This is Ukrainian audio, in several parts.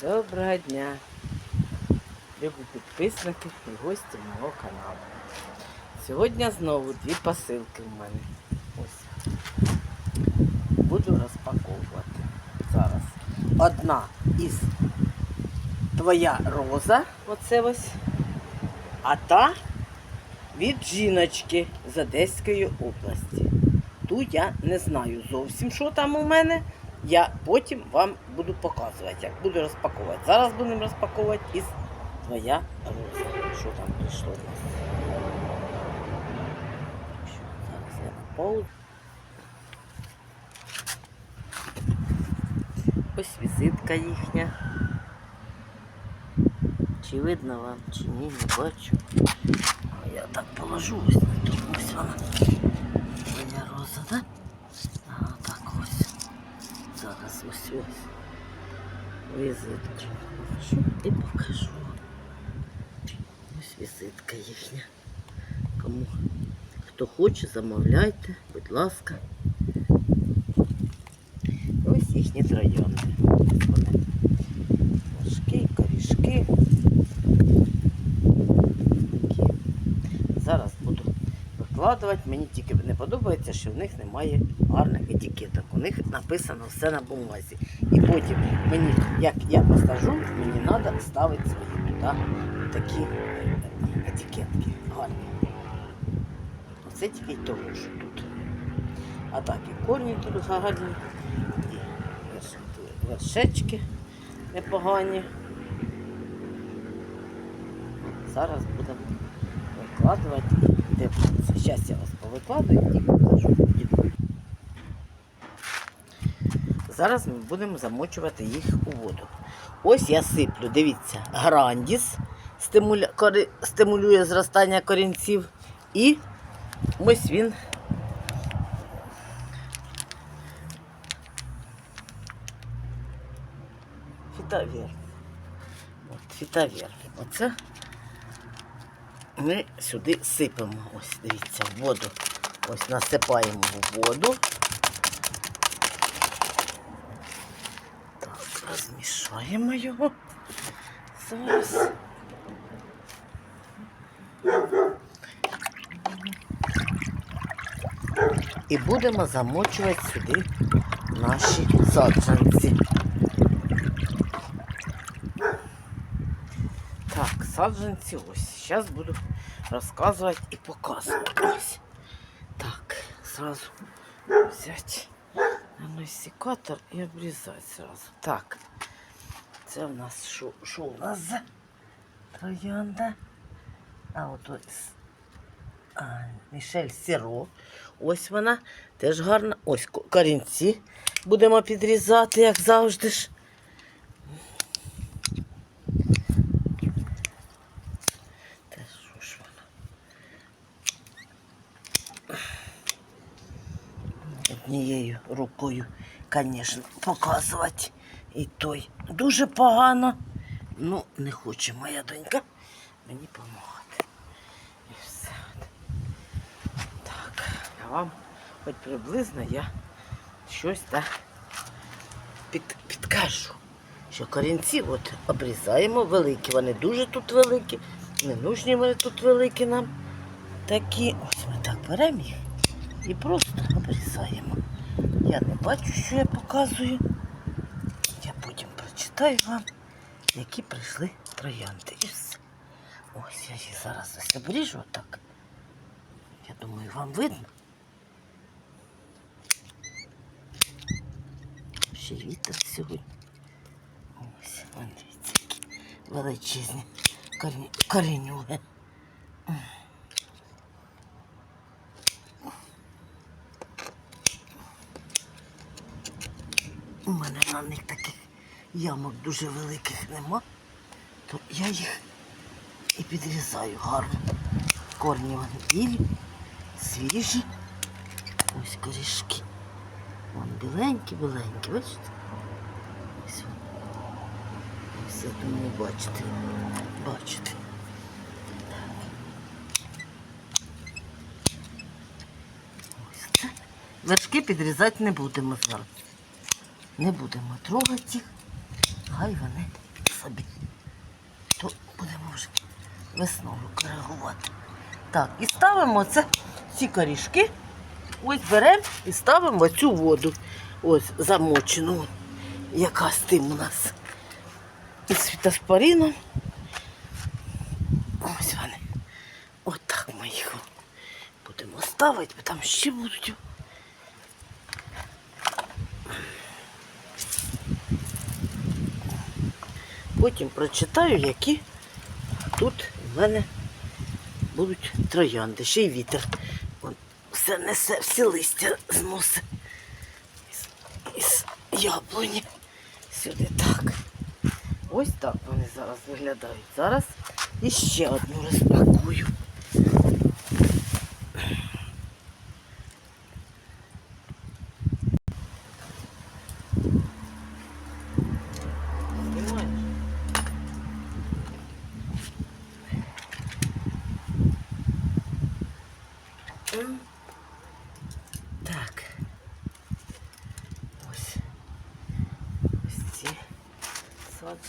Доброго дня, любі підписники і гості мого каналу. Сьогодні знову дві посилки в мене. Ось. Буду розпаковувати зараз. Одна із твоя роза, оце ось, а та від жіночки з Одеської області. Ту я не знаю зовсім, що там у мене. Я потім вам буду показувати, як буду розпаковувати. Зараз будемо розпаковувати із твоя роза. Що там прийшло в нас? Що, Зараз я на паузу. Ось візитка їхня. Чи видно вам, чи ні, не бачу. А Я так положу ось на ту. Ось вона. Ось ось. хочу і покажу. Ось візитка їхня. Кому хто хоче, замовляйте, будь ласка. Ось їхні троянди. Ось вони. Важкі, корішки. Такі. Зараз буду викладувати. Мені тільки не подобається, що в них немає гарних етикеток. У них написано все на бумазі. І потім мені, як я посажу, мені треба ставити свої туди такі е, етикетки гарні. Оце тільки й того, що тут. А так і корні тут гарні, і вершечки непогані. Зараз будемо викладувати і дивитися. Зараз я вас повикладую і покажу. Зараз ми будемо замочувати їх у воду. Ось я сиплю, дивіться, грандіс стимуля... кори- стимулює зростання корінців. І ось він. Фітавір. От, фітавір. Оце ми сюди сипемо. Ось, дивіться, воду. Ось насипаємо воду. Так, розмішаємо його. Зараз. І будемо замочувати сюди наші саджанці. Так, саджанці ось. Зараз буду розказувати і показувати. Так, сразу взяти секатор і обрізати сразу. Так. Це в нас що, що у нас троянда? А от. А, Мішель Сіро. Ось вона. Теж гарна. Ось корінці будемо підрізати, як завжди ж. Та що ж вона? Однією рукою, звісно, показувати і той дуже погано. Ну, не хоче моя донька мені допомагати. І все. Так, а вам хоч приблизно я щось так під, підкажу. Що корінці от обрізаємо великі. Вони дуже тут великі. Не нужні вони тут великі нам. Такі. Ось ми так беремо їх і просто обрізаємо. Я не бачу, що я показую. Я потім прочитаю вам, які прийшли троянди. І все. Ось я їх зараз ось обріжу отак. Я думаю, вам видно. Ще вітер сьогодні. Ось, дивіться, які величезні корні, мене на них таких ямок дуже великих нема, то я їх і підрізаю гарно. Корні вони білі, свіжі. Ось корішки. Вон біленькі, біленькі, бачите? Ось. Ось я думаю, бачите. Бачите. Вершки підрізати не будемо зараз. Не будемо трогати їх. Хай вони собі. То будемо вже весною коригувати. Так, і ставимо це ці корішки. Ось беремо і ставимо цю воду. Ось замочену, яка з тим у нас. Із фітоспорином. Ось вони. Отак ми їх будемо ставити, бо там ще будуть. Потім прочитаю, які тут в мене будуть троянди. Ще й вітер. Вон все несе, всі листя зносить із, із яблуні. Сюди так. Ось так вони зараз виглядають. Зараз іще одну розпакую.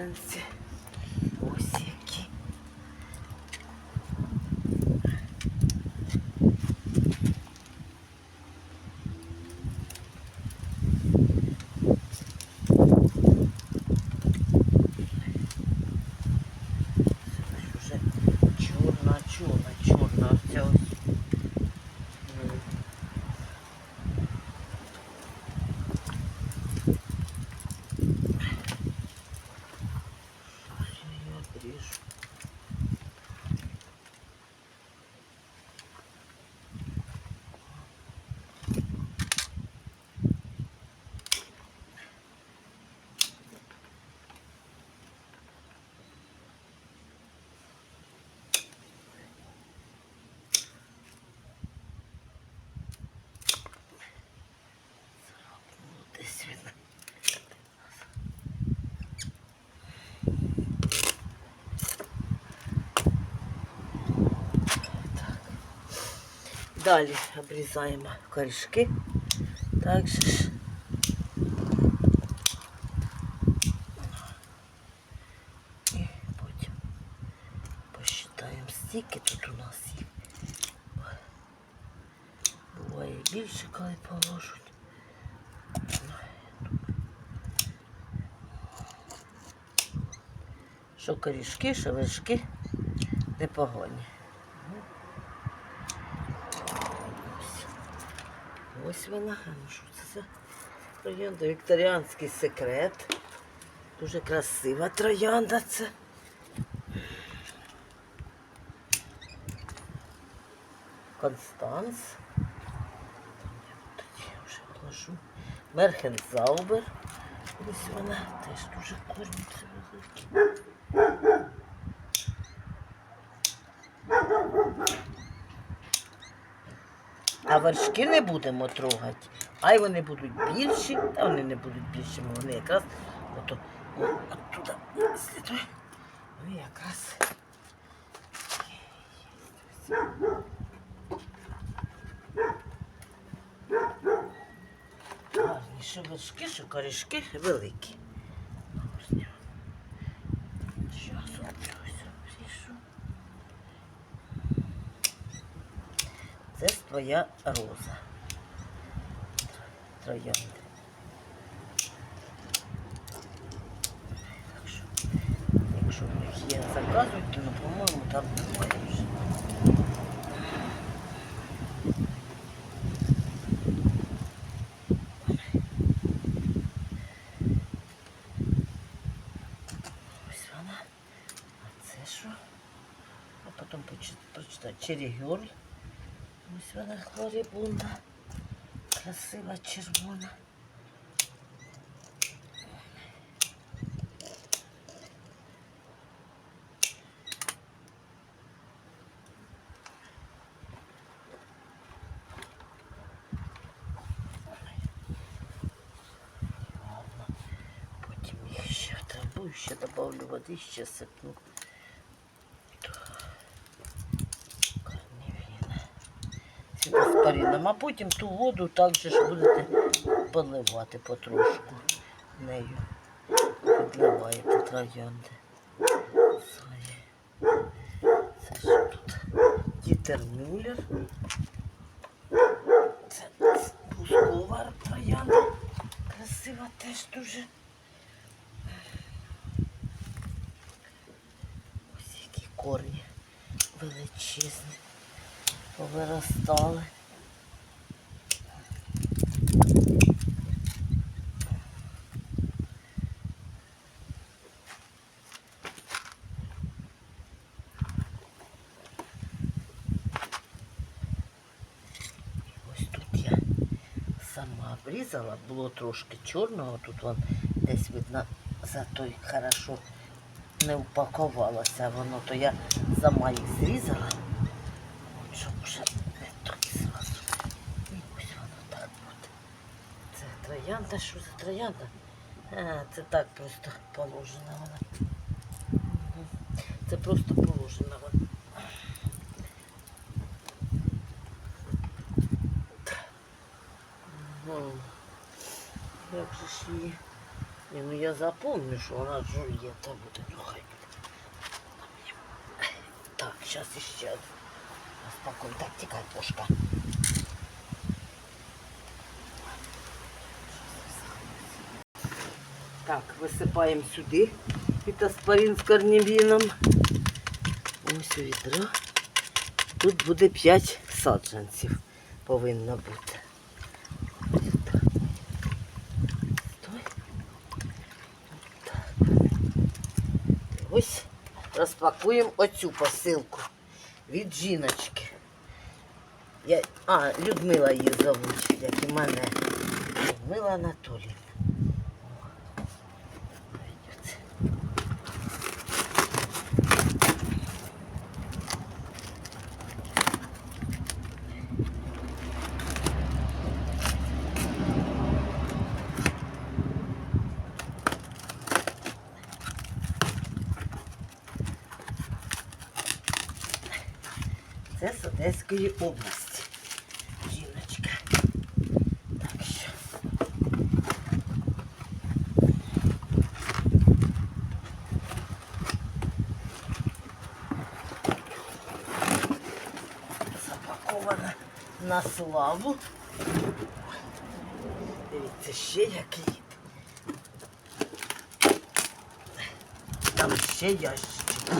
Саджанці. Ось які. Чорна, чорна, чорна. Оця ось. Далі обрізаємо корішки. Так же ж. І потім посчитаємо стільки тут у нас їх. Буває більше, коли положуть. Що корішки, що вершки непогані. Ось вона. Ну що це за троянда? Вікторіанський секрет. Дуже красива троянда це. Констанс. Тоді я вже вложу. Мерхензаубер. Ось вона теж дуже кормиться. А вершки не будемо трогати. Ай вони будуть більші, та вони не будуть більшими, вони якраз ото, оттуда. Вони якраз. Гарні, що вершки, що корішки великі. Ось ні. Щас ось обріжу. Твоя роза. Троянди. Якщо в них є заказуйте, ну, по-моєму, там немає вже. Ось вона. А це що? А потім прочитати Черігюрль. Ось вона хлорібунда. Красива червона. Ладно. Потім їх ще втребую, ще добавлю води, ще сипну. Фітоспорином, а потім ту воду також будете поливати потрошку нею. підливає по троянди. Це що тут? Дітер Мюллер. Це пускова троянда. Красива теж дуже. Ось які корні величезні. Повиростали. Ось тут я сама було трошки чорного, тут вон десь видно, зато й хорошо не упакувалося воно, то я сама їх зрізала, от, щоб вже не тут зразу. І ось воно так буде. Це троянда, що за троянда? А, це так просто положено вона. Це просто положено вона. Як же? Ні, ну я запомню, що вона жує, та буде, ну хай. Так, зараз іще. одну. Розпакуй. Так, тікай, пушка. Так, висипаємо сюди фітоспорин з корнівіном. Ось у. Тут буде 5 саджанців. Повинно бути. Так. Стой. Так. Ось розпакуємо оцю посилку від жіночки. Я... А, Людмила її зовуть, як і мене. Людмила Анатоліївна. з Одеської області. Жіночка. Так що. Запакована на славу. Дивіться, ще який. Там ще ящички.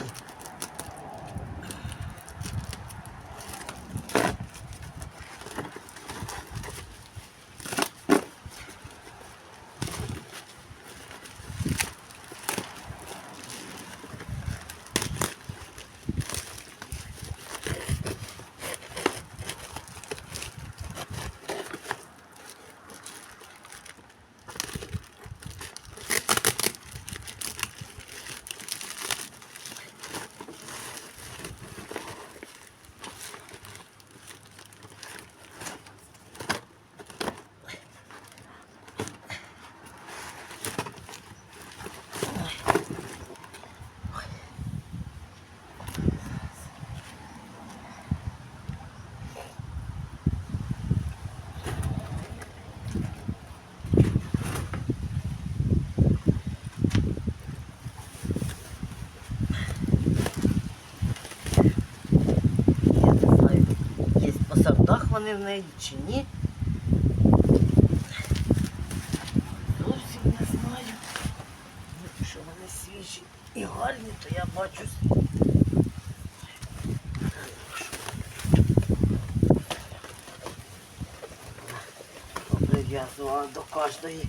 Вони в неї чи ні. Зовсім не знаю. Ну, Якщо вони свіжі і гарні, то я бачу. Прив'язувала до кожної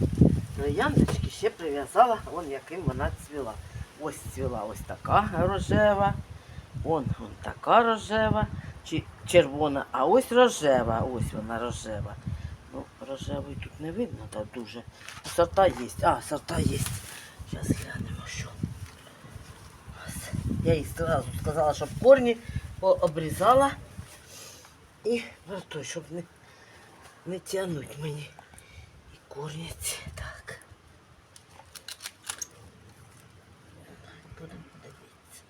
трояндочки, ще прив'язала, вон яким вона цвіла. Ось цвіла ось така рожева. Вон, вон така рожева, чи червона, а ось рожева, ось вона рожева. Ну, рожевої тут не видно, так дуже. Сорта є. А, сорта є. Зараз глянемо, що. Я їй одразу сказала, щоб корні обрізала і той, щоб не, не тягнуть мені. І ці. Так. Будемо дивитися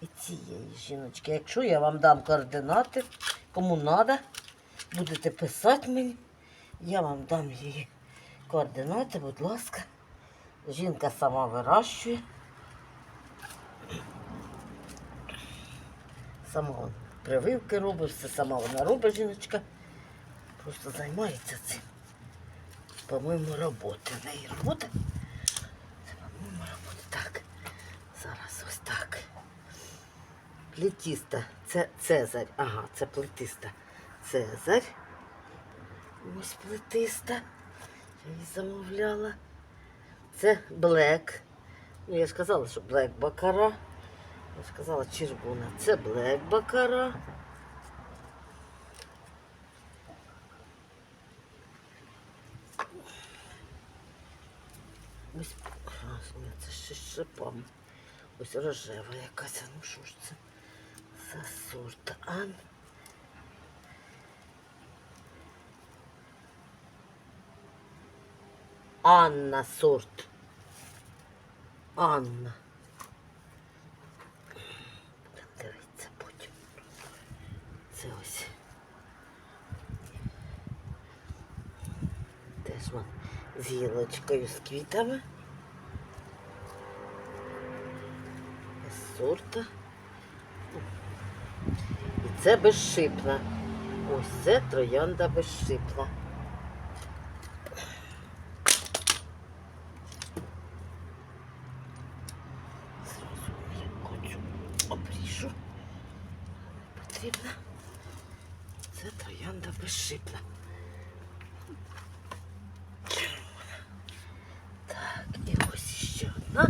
і цієї жіночки. Якщо я вам дам координати, кому треба, будете писати мені, я вам дам її координати, будь ласка, Жінка сама вирощує. Сама прививки робить, все сама вона робить, жіночка. Просто займається цим. По-моєму, робота. В неї робота. Це, по-моєму, робота. Так. Зараз ось так. Плетіста. Це Цезарь. Ага, це плетиста. Цезарь. Ось плетиста. Я її замовляла. Це Блек. Ну, я ж казала, що Блек Бакара. Я ж казала червона. Це Блек Бакара. Ось, а, це ще з. Ось рожева якась, ну що ж це за сорт? Ан. Анна сорт. Анна. Будемо дивитися потім. Це ось. Теж вон з гілочкою з квітами. Сорта. Це безшипна. Ось це троянда безшипна. Зразу я хочу обріжу. Потрібно. Це троянда безшипна. Червона. Так, і ось ще одна.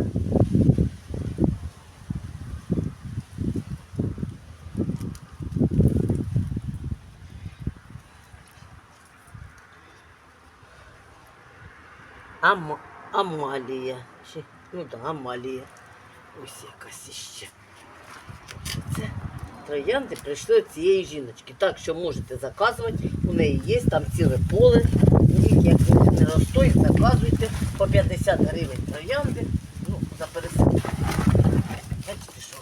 Ам... Амалія. Ну так, Амалія. Ось якась іще. Це троянди прийшли цієї жіночки. Так що можете заказувати. У неї є там ціле поле. Їх як не ростуть, заказуйте по 50 гривень троянди. Ну, за пересадку. Бачите, що?